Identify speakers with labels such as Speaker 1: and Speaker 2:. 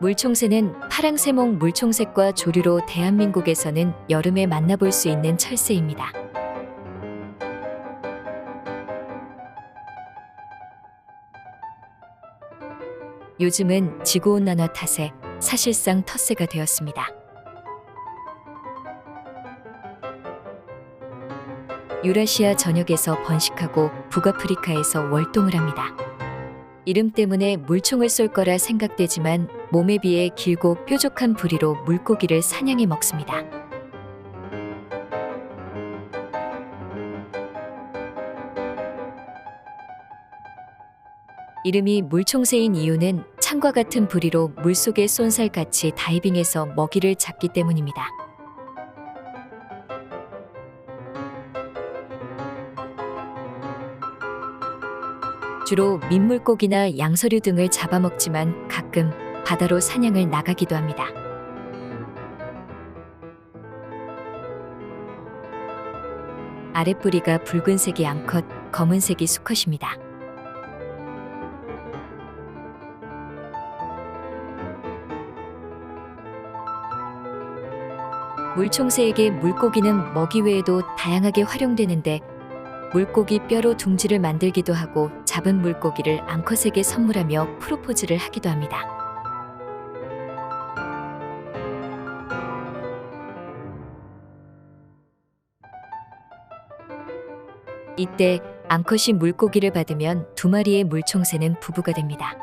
Speaker 1: 물총새는 파랑새목 물총새과 조류로 대한민국에서는 여름에 만나볼 수 있는 철새입니다. 요즘은 지구온난화 탓에 사실상 텃새가 되었습니다. 유라시아 전역에서 번식하고 북아프리카에서 월동을 합니다. 이름 때문에 물총을 쏠 거라 생각되지만 몸에 비해 길고 뾰족한 부리로 물고기를 사냥해 먹습니다. 이름이 물총새인 이유는 창과 같은 부리로 물속의 쏜살같이 다이빙해서 먹이를 잡기 때문입니다. 주로 민물고기나 양서류 등을 잡아먹지만 가끔 바다로 사냥을 나가기도 합니다. 아랫부리가 붉은색이 암컷, 검은색이 수컷입니다. 물총새에게 물고기는 먹이 외에도 다양하게 활용되는데 물고기 뼈로 둥지를 만들기도 하고 잡은 물고기를 암컷에게 선물하며 프로포즈를 하기도 합니다. 이때 암컷이 물고기를 받으면 두 마리의 물총새는 부부가 됩니다.